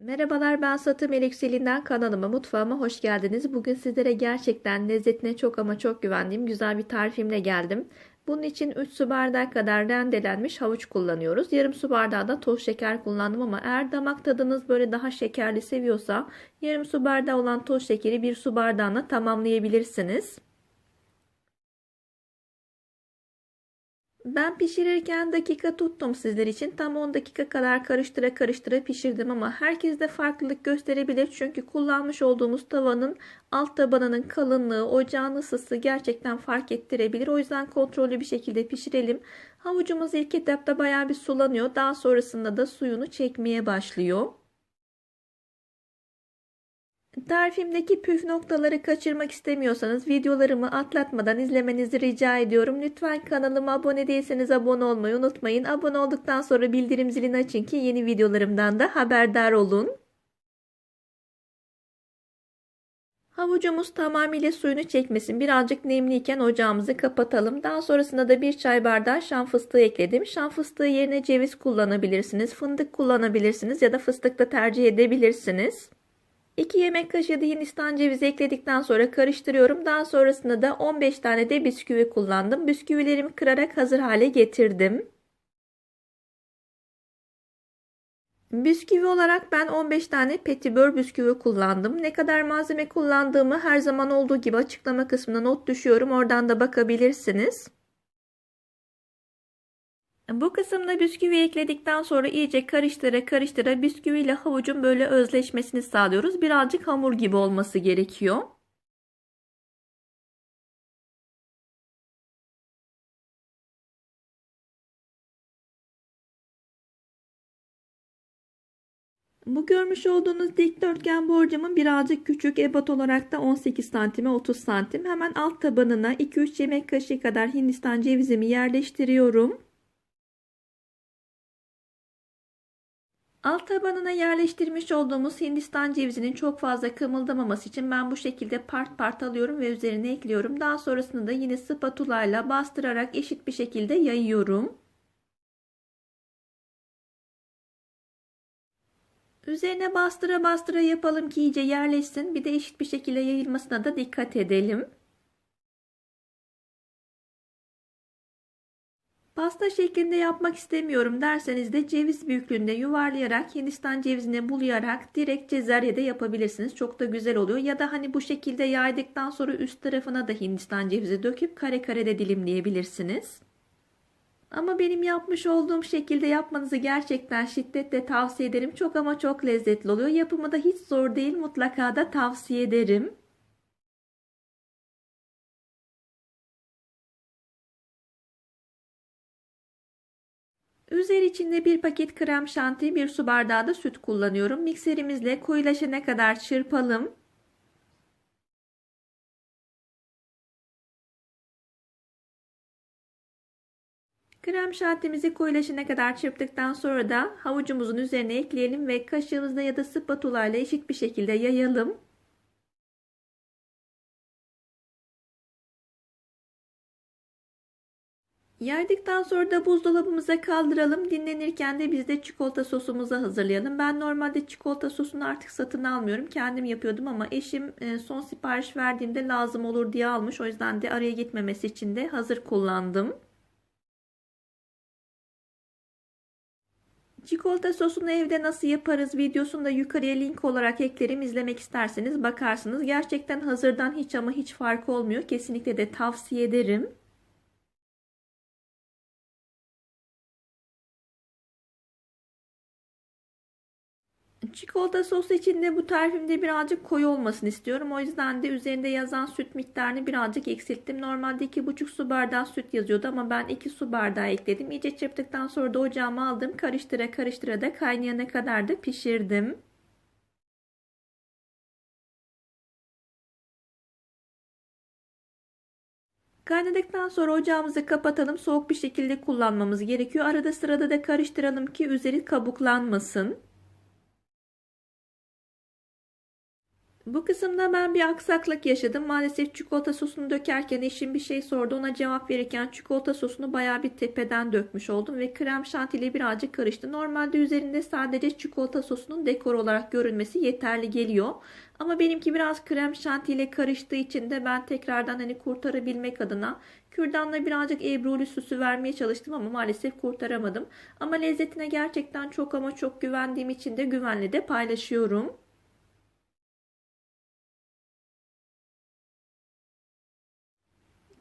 Merhabalar ben Satı Melek Selin'den kanalıma mutfağıma hoş geldiniz. Bugün sizlere gerçekten lezzetine çok ama çok güvendiğim güzel bir tarifimle geldim. Bunun için 3 su bardağı kadar rendelenmiş havuç kullanıyoruz. Yarım su bardağı da toz şeker kullandım ama eğer damak tadınız böyle daha şekerli seviyorsa yarım su bardağı olan toz şekeri bir su bardağına tamamlayabilirsiniz. Ben pişirirken dakika tuttum sizler için. Tam 10 dakika kadar karıştıra karıştıra pişirdim ama herkes de farklılık gösterebilir. Çünkü kullanmış olduğumuz tavanın alt tabanının kalınlığı, ocağın ısısı gerçekten fark ettirebilir. O yüzden kontrollü bir şekilde pişirelim. Havucumuz ilk etapta bayağı bir sulanıyor. Daha sonrasında da suyunu çekmeye başlıyor. Tarifimdeki püf noktaları kaçırmak istemiyorsanız videolarımı atlatmadan izlemenizi rica ediyorum. Lütfen kanalıma abone değilseniz abone olmayı unutmayın. Abone olduktan sonra bildirim zilini açın ki yeni videolarımdan da haberdar olun. Havucumuz tamamıyla suyunu çekmesin. Birazcık nemliyken ocağımızı kapatalım. Daha sonrasında da bir çay bardağı şan fıstığı ekledim. Şan fıstığı yerine ceviz kullanabilirsiniz. Fındık kullanabilirsiniz ya da fıstık da tercih edebilirsiniz. 2 yemek kaşığı da Hindistan cevizi ekledikten sonra karıştırıyorum. Daha sonrasında da 15 tane de bisküvi kullandım. Bisküvilerimi kırarak hazır hale getirdim. Bisküvi olarak ben 15 tane petibör bisküvi kullandım. Ne kadar malzeme kullandığımı her zaman olduğu gibi açıklama kısmına not düşüyorum. Oradan da bakabilirsiniz. Bu kısımda bisküvi ekledikten sonra iyice karıştıra karıştıra bisküvi ile havucun böyle özleşmesini sağlıyoruz. Birazcık hamur gibi olması gerekiyor. Bu görmüş olduğunuz dikdörtgen borcamın birazcık küçük ebat olarak da 18 santime 30 santim. Hemen alt tabanına 2-3 yemek kaşığı kadar Hindistan cevizimi yerleştiriyorum. Alt tabanına yerleştirmiş olduğumuz Hindistan cevizinin çok fazla kımıldamaması için ben bu şekilde part part alıyorum ve üzerine ekliyorum. Daha sonrasında da yine spatula ile bastırarak eşit bir şekilde yayıyorum. Üzerine bastıra bastıra yapalım ki iyice yerleşsin. Bir de eşit bir şekilde yayılmasına da dikkat edelim. Pasta şeklinde yapmak istemiyorum derseniz de ceviz büyüklüğünde yuvarlayarak Hindistan cevizine bulayarak direkt cezerye yapabilirsiniz. Çok da güzel oluyor. Ya da hani bu şekilde yaydıktan sonra üst tarafına da Hindistan cevizi döküp kare kare de dilimleyebilirsiniz. Ama benim yapmış olduğum şekilde yapmanızı gerçekten şiddetle tavsiye ederim. Çok ama çok lezzetli oluyor. Yapımı da hiç zor değil. Mutlaka da tavsiye ederim. Üzeri içinde bir paket krem şanti, bir su bardağı da süt kullanıyorum. Mikserimizle koyulaşana kadar çırpalım. Krem şantimizi koyulaşana kadar çırptıktan sonra da havucumuzun üzerine ekleyelim ve kaşığımızla ya da spatula ile eşit bir şekilde yayalım. Yaydıktan sonra da buzdolabımıza kaldıralım. Dinlenirken de biz de çikolata sosumuzu hazırlayalım. Ben normalde çikolata sosunu artık satın almıyorum. Kendim yapıyordum ama eşim e, son sipariş verdiğimde lazım olur diye almış. O yüzden de araya gitmemesi için de hazır kullandım. Çikolata sosunu evde nasıl yaparız videosunu da yukarıya link olarak eklerim. İzlemek isterseniz bakarsınız. Gerçekten hazırdan hiç ama hiç fark olmuyor. Kesinlikle de tavsiye ederim. Çikolata sosu için de bu tarifimde birazcık koyu olmasını istiyorum. O yüzden de üzerinde yazan süt miktarını birazcık eksilttim. Normalde 2,5 su bardağı süt yazıyordu ama ben 2 su bardağı ekledim. İyice çırptıktan sonra da ocağıma aldım. Karıştıra karıştıra da kaynayana kadar da pişirdim. Kaynadıktan sonra ocağımızı kapatalım. Soğuk bir şekilde kullanmamız gerekiyor. Arada sırada da karıştıralım ki üzeri kabuklanmasın. Bu kısımda ben bir aksaklık yaşadım. Maalesef çikolata sosunu dökerken eşim bir şey sordu. Ona cevap verirken çikolata sosunu bayağı bir tepeden dökmüş oldum ve krem şantiyle birazcık karıştı. Normalde üzerinde sadece çikolata sosunun dekor olarak görünmesi yeterli geliyor. Ama benimki biraz krem şantiyle karıştığı için de ben tekrardan hani kurtarabilmek adına kürdanla birazcık ebruli süsü vermeye çalıştım ama maalesef kurtaramadım. Ama lezzetine gerçekten çok ama çok güvendiğim için de güvenle de paylaşıyorum.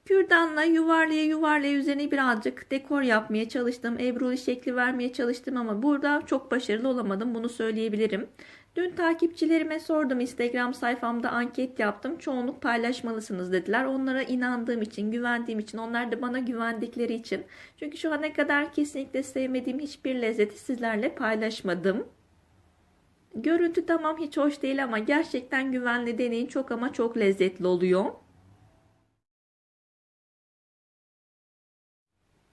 Kürdanla yuvarlaya yuvarlaya üzerine birazcık dekor yapmaya çalıştım. Ebruli şekli vermeye çalıştım ama burada çok başarılı olamadım. Bunu söyleyebilirim. Dün takipçilerime sordum. Instagram sayfamda anket yaptım. Çoğunluk paylaşmalısınız dediler. Onlara inandığım için, güvendiğim için, onlar da bana güvendikleri için. Çünkü şu ana kadar kesinlikle sevmediğim hiçbir lezzeti sizlerle paylaşmadım. Görüntü tamam hiç hoş değil ama gerçekten güvenli deneyin. Çok ama çok lezzetli oluyor.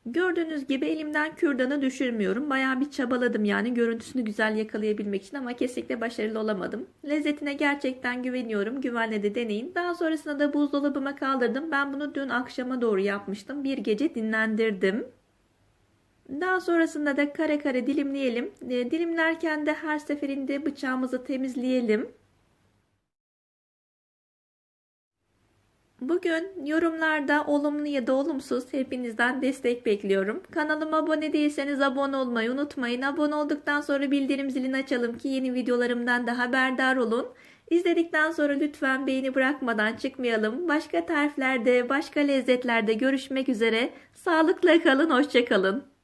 Gördüğünüz gibi elimden kürdanı düşürmüyorum. Bayağı bir çabaladım yani görüntüsünü güzel yakalayabilmek için ama kesinlikle başarılı olamadım. Lezzetine gerçekten güveniyorum. Güvenle de deneyin. Daha sonrasında da buzdolabıma kaldırdım. Ben bunu dün akşama doğru yapmıştım. Bir gece dinlendirdim. Daha sonrasında da kare kare dilimleyelim. E, dilimlerken de her seferinde bıçağımızı temizleyelim. Bugün yorumlarda olumlu ya da olumsuz hepinizden destek bekliyorum. Kanalıma abone değilseniz abone olmayı unutmayın. Abone olduktan sonra bildirim zilini açalım ki yeni videolarımdan da haberdar olun. İzledikten sonra lütfen beğeni bırakmadan çıkmayalım. Başka tariflerde, başka lezzetlerde görüşmek üzere. Sağlıkla kalın, hoşçakalın.